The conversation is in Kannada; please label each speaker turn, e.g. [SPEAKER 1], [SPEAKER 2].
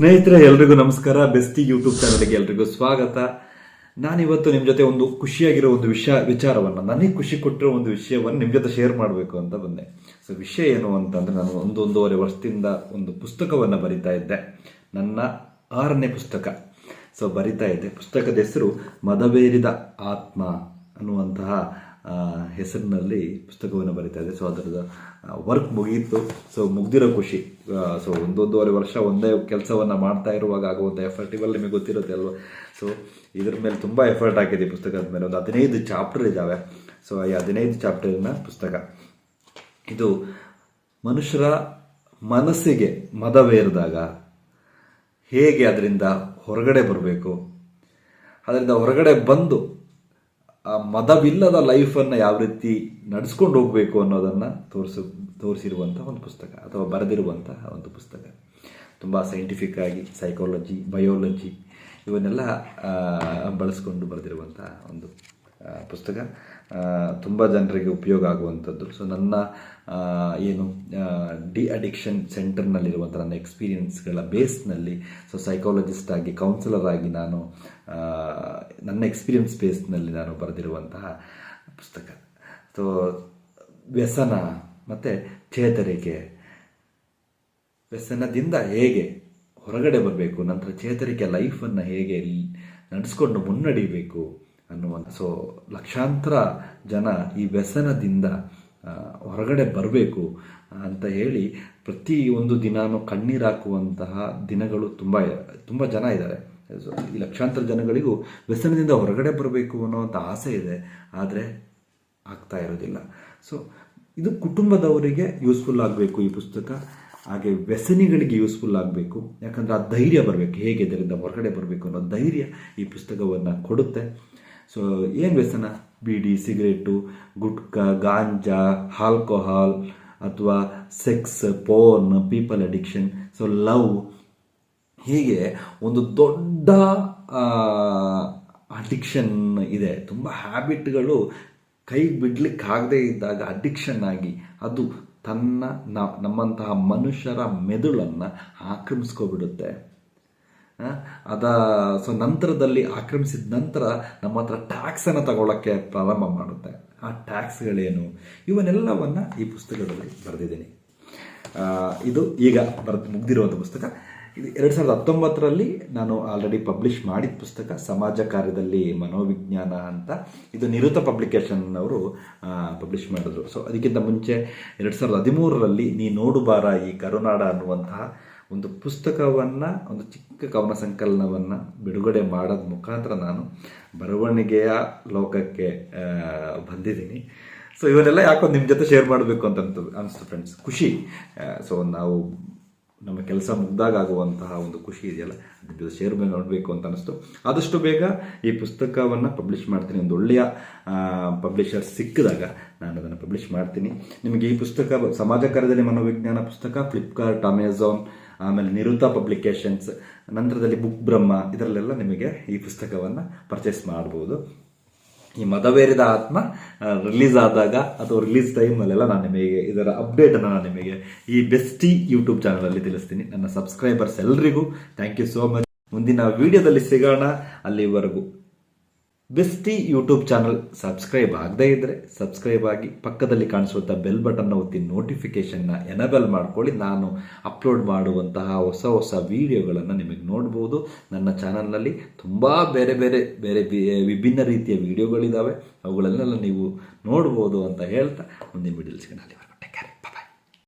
[SPEAKER 1] ಸ್ನೇಹಿತರೆ, ಎಲ್ರಿಗೂ ನಮಸ್ಕಾರ. ಬೆಸ್ಟಿ ಯೂಟ್ಯೂಬ್ ಚಾನಲ್ಗೆ ಎಲ್ರಿಗೂ ಸ್ವಾಗತ. ನಾನಿವತ್ತು ನಿಮ್ಮ ಜೊತೆ ಒಂದು ಖುಷಿಯಾಗಿರೋ ಒಂದು ವಿಷಯ, ವಿಚಾರವನ್ನು, ನನಗೆ ಖುಷಿ ಕೊಟ್ಟಿರೋ ಒಂದು ವಿಷಯವನ್ನು ನಿಮ್ಮ ಜೊತೆ ಶೇರ್ ಮಾಡಬೇಕು ಅಂತ ಬಂದೆ. ಸೊ ವಿಷಯ ಏನು ಅಂತಂದರೆ, ನಾನು ಒಂದೊಂದೂವರೆ ವರ್ಷದಿಂದ ಒಂದು ಪುಸ್ತಕವನ್ನು ಬರಿತಾ ಇದ್ದೆ. ನನ್ನ ಆರನೇ ಪುಸ್ತಕ. ಸೊ ಬರಿತಾ ಇದ್ದೆ. ಪುಸ್ತಕದ ಹೆಸರು ಮದವೇರಿದ ಆತ್ಮ ಅನ್ನುವಂತಹ ಹೆಸರಿನಲ್ಲಿ ಪುಸ್ತಕವನ್ನು ಬರೀತಾ ಇದೆ ಸೊ ಅದರದ ವರ್ಕ್ ಮುಗಿಯಿತು ಸೊ ಮುಗ್ದಿರೋ ಖುಷಿ. ಸೊ ಒಂದೊಂದೂವರೆ ವರ್ಷ ಒಂದೇ ಕೆಲಸವನ್ನು ಮಾಡ್ತಾ ಇರುವಾಗ ಆಗುವಂಥ ಎಫರ್ಟ್ ಇವೆಲ್ಲ ನಿಮಗೆ ಗೊತ್ತಿರುತ್ತೆ ಅಲ್ವಾ? ಸೊ ಇದ್ರ ಮೇಲೆ ತುಂಬ ಎಫರ್ಟ್ ಹಾಕಿದೆ ಪುಸ್ತಕದ ಮೇಲೆ. ಒಂದು ಹದಿನೈದು ಚಾಪ್ಟರ್ ಇದ್ದಾವೆ ಸೊ ಈ ಹದಿನೈದು ಚಾಪ್ಟರ್ನ ಪುಸ್ತಕ. ಇದು ಮನುಷ್ಯರ ಮನಸ್ಸಿಗೆ ಮದವೇರಿದಾಗ ಹೇಗೆ ಅದರಿಂದ ಹೊರಗಡೆ ಬರಬೇಕು? ಅದರಿಂದ ಹೊರಗಡೆ ಬಂದು ಆ ಮದವಿಲ್ಲದ ಲೈಫನ್ನು ಯಾವ ರೀತಿ ನಡೆಸ್ಕೊಂಡು ಹೋಗಬೇಕು ಅನ್ನೋದನ್ನು ತೋರಿಸ ತೋರಿಸಿರುವಂಥ ಒಂದು ಪುಸ್ತಕ ಅಥವಾ ಬರೆದಿರುವಂತಹ ಒಂದು ಪುಸ್ತಕ. ತುಂಬ ಸೈಂಟಿಫಿಕ್ ಆಗಿ ಸೈಕಾಲಜಿ ಬಯೋಲಜಿ ಇವನ್ನೆಲ್ಲ ಬಳಸ್ಕೊಂಡು ಬರೆದಿರುವಂಥ ಒಂದು ಪುಸ್ತಕ. ತುಂಬ ಜನರಿಗೆ ಉಪಯೋಗ ಆಗುವಂಥದ್ದು ಸೊ ನನ್ನ ಏನು ಡಿ ಅಡಿಕ್ಷನ್ ಸೆಂಟರ್ನಲ್ಲಿರುವಂಥ ನನ್ನ ಎಕ್ಸ್ಪೀರಿಯನ್ಸ್ಗಳ ಬೇಸ್ನಲ್ಲಿ ಸೊ ಸೈಕಾಲಜಿಸ್ಟ್ ಆಗಿ ಕೌನ್ಸಿಲರ್ ಆಗಿ ನಾನು ನನ್ನ ಎಕ್ಸ್ಪೀರಿಯನ್ಸ್ ಬೇಸ್ನಲ್ಲಿ ನಾನು ಬರೆದಿರುವಂತಹ ಪುಸ್ತಕ. ಸೊ ವ್ಯಸನ ಮತ್ತು ಚೇತರಿಕೆ. ವ್ಯಸನದಿಂದ ಹೇಗೆ ಹೊರಗಡೆ ಬರಬೇಕು, ನಂತರ ಚೇತರಿಕೆ ಲೈಫನ್ನು ಹೇಗೆ ನಡೆಸ್ಕೊಂಡು ಮುನ್ನಡಿಬೇಕು ಅನ್ನುವಂಥ ಸೊ ಲಕ್ಷಾಂತರ ಜನ ಈ ವ್ಯಸನದಿಂದ ಹೊರಗಡೆ ಬರಬೇಕು ಅಂತ ಹೇಳಿ ಪ್ರತಿ ಒಂದು ದಿನಾನು ಕಣ್ಣೀರಾಕುವಂತಹ ದಿನಗಳು ತುಂಬ ತುಂಬ ಜನ ಇದ್ದಾರೆ. ಈ ಲಕ್ಷಾಂತರ ಜನಗಳಿಗೂ ವ್ಯಸನದಿಂದ ಹೊರಗಡೆ ಬರಬೇಕು ಅನ್ನೋವಂಥ ಆಸೆ ಇದೆ, ಆದರೆ ಆಗ್ತಾ ಇರೋದಿಲ್ಲ. ಸೊ ಇದು ಕುಟುಂಬದವರಿಗೆ ಯೂಸ್ಫುಲ್ ಆಗಬೇಕು ಈ ಪುಸ್ತಕ. ಹಾಗೆ ವ್ಯಸನಿಗಳಿಗೆ ಯೂಸ್ಫುಲ್ ಆಗಬೇಕು. ಯಾಕಂದರೆ ಆ ಧೈರ್ಯ ಬರಬೇಕು, ಹೇಗೆ ಇದರಿಂದ ಹೊರಗಡೆ ಬರಬೇಕು ಅನ್ನೋ ಧೈರ್ಯ ಈ ಪುಸ್ತಕವನ್ನು ಕೊಡುತ್ತೆ. ಸೊ ಏನು ವ್ಯಸನ? ಬೀಡಿ, ಸಿಗರೇಟು, ಗುಟ್ಕಾ, ಗಾಂಜಾ ಆಲ್ಕೋಹಾಲ್ ಅಥವಾ sex porn people addiction so love ಹೀಗೆ ಒಂದು ದೊಡ್ಡ ಅಡಿಕ್ಷನ್ ಇದೆ. ತುಂಬ ಹ್ಯಾಬಿಟ್ಗಳು ಕೈ ಬಿಡ್ಲಿಕ್ಕಾಗದೇ ಇದ್ದಾಗ ಅಡಿಕ್ಷನ್ ಆಗಿ ಅದು ತನ್ನ ನಮ್ಮಂತಹ ಮನುಷ್ಯರ ಮೆದುಳನ್ನು ಆಕ್ರಮಿಸ್ಕೊಬಿಡುತ್ತೆ. ಅದ, ಸೊ ನಂತರದಲ್ಲಿ ಆಕ್ರಮಿಸಿದ ನಂತರ ನಮ್ಮ ಹತ್ರ ಟ್ಯಾಕ್ಸನ್ನು ತಗೊಳ್ಳೋಕ್ಕೆ ಪ್ರಾರಂಭ ಮಾಡುತ್ತೆ. ಆ ಟ್ಯಾಕ್ಸ್ಗಳೇನು ಇವನ್ನೆಲ್ಲವನ್ನು ಈ ಪುಸ್ತಕದಲ್ಲಿ ಬರೆದಿದ್ದೀನಿ. ಇದು ಈಗ ಬರೆದು ಮುಗ್ದಿರುವಂಥ ಪುಸ್ತಕ. ಇದು ಎರಡು ಸಾವಿರದ ಹತ್ತೊಂಬತ್ತರಲ್ಲಿ ನಾನು ಆಲ್ರೆಡಿ ಪಬ್ಲಿಷ್ ಮಾಡಿದ ಪುಸ್ತಕ, ಸಮಾಜ ಕಾರ್ಯದಲ್ಲಿ ಮನೋವಿಜ್ಞಾನ ಅಂತ. ಇದು ನಿರುತ ಪಬ್ಲಿಕೇಶನ್ ಅವರು ಪಬ್ಲಿಷ್ ಮಾಡಿದ್ರು. ಸೊ ಅದಕ್ಕಿಂತ ಮುಂಚೆ ಎರಡು ಸಾವಿರದ ಹದಿಮೂರರಲ್ಲಿ ನೀ ನೋಡುಬಾರ ಈ ಕರುನಾಡ ಅನ್ನುವಂತಹ ಒಂದು ಪುಸ್ತಕವನ್ನು, ಒಂದು ಚಿಕ್ಕ ಕವನ ಸಂಕಲನವನ್ನು ಬಿಡುಗಡೆ ಮಾಡೋದ ಮುಖಾಂತರ ನಾನು ಬರವಣಿಗೆಯ ಲೋಕಕ್ಕೆ ಬಂದಿದ್ದೀನಿ. ಸೊ ಇವನ್ನೆಲ್ಲ ಯಾಕೋ ನಿಮ್ಮ ಜೊತೆ ಶೇರ್ ಮಾಡಬೇಕು ಅಂತ ಅನಿಸ್ತು ಫ್ರೆಂಡ್ಸ್ ಖುಷಿ. ಸೊ ನಾವು ನಮ್ಮ ಕೆಲಸ ಮುಗ್ದಾಗ ಆಗುವಂತಹ ಒಂದು ಖುಷಿ ಇದೆಯಲ್ಲ? ಅದು ಶೇರ್ ಶೇರ್ ನೋಡಬೇಕು ಅಂತ ಅನಿಸ್ತು. ಆದಷ್ಟು ಬೇಗ ಈ ಪುಸ್ತಕವನ್ನು ಪಬ್ಲಿಷ್ ಮಾಡ್ತೀನಿ. ಒಂದು ಒಳ್ಳೆಯ ಪಬ್ಲಿಷರ್ ಸಿಕ್ಕಿದಾಗ ನಾನು ಅದನ್ನು ಪಬ್ಲಿಷ್ ಮಾಡ್ತೀನಿ. ನಿಮಗೆ ಈ ಪುಸ್ತಕ, ಸಮಾಜ ಕಾರ್ಯದಲ್ಲಿ ಮನೋವಿಜ್ಞಾನ ಪುಸ್ತಕ ಫ್ಲಿಪ್ಕಾರ್ಟ್ ಅಮೆಝಾನ್ ಆಮೇಲೆ ನಿರುತ ಪಬ್ಲಿಕೇಶನ್ಸ್ ನಂತರದಲ್ಲಿ ಬುಕ್ ಬ್ರಹ್ಮ ಇದರಲ್ಲೆಲ್ಲ ನಿಮಗೆ ಈ ಪುಸ್ತಕವನ್ನು ಪರ್ಚೇಸ್ ಮಾಡ್ಬೋದು. ಈ ಮದವೇರಿದ ಆತ್ಮ ರಿಲೀಸ್ ಆದಾಗ ಅಥವಾ ರಿಲೀಸ್ ಟೈಮಲ್ಲೆಲ್ಲ ನಾನು ನಿಮಗೆ ಇದರ ಅಪ್ಡೇಟನ್ನು ನಾನು ನಿಮಗೆ ಈ ಬೆಸ್ಟಿ ಯೂಟ್ಯೂಬ್ ಚಾನಲಲ್ಲಿ ತಿಳಿಸ್ತೀನಿ. ನನ್ನ ಸಬ್ಸ್ಕ್ರೈಬರ್ಸ್ ಎಲ್ರಿಗೂ ಥ್ಯಾಂಕ್ ಯು ಸೋ ಮಚ್ ಮುಂದಿನ ವಿಡಿಯೋದಲ್ಲಿ ಸಿಗೋಣ. ಅಲ್ಲಿವರೆಗೂ. ಬೆಸ್ಟಿ ಯೂಟ್ಯೂಬ್ ಚಾನಲ್ ಸಬ್ಸ್ಕ್ರೈಬ್ ಆಗದೇ ಇದ್ದರೆ ಸಬ್ಸ್ಕ್ರೈಬ್ ಆಗಿ ಪಕ್ಕದಲ್ಲಿ ಕಾಣಿಸುವಂಥ ಬೆಲ್ ಬಟನ್ನ ಒತ್ತಿ ನೋಟಿಫಿಕೇಷನ್ನ ಎನಬಲ್ ಮಾಡ್ಕೊಳ್ಳಿ. ನಾನು ಅಪ್ಲೋಡ್ ಮಾಡುವಂತಹ ಹೊಸ ಹೊಸ ವಿಡಿಯೋಗಳನ್ನು ನಿಮಗೆ ನೋಡ್ಬೋದು. ನನ್ನ ಚಾನಲ್ನಲ್ಲಿ ತುಂಬ ಬೇರೆ ಬೇರೆ ಬೇರೆ ವಿಭಿನ್ನ ರೀತಿಯ ವಿಡಿಯೋಗಳಿದ್ದಾವೆ ಅವುಗಳನ್ನೆಲ್ಲ ನೀವು ನೋಡ್ಬೋದು ಅಂತ ಹೇಳ್ತಾ ಮುಂದಿನ ವಿಡಿಯೋಸ್ಗೆ ಅಲ್ಲಿವರೆಗೂ.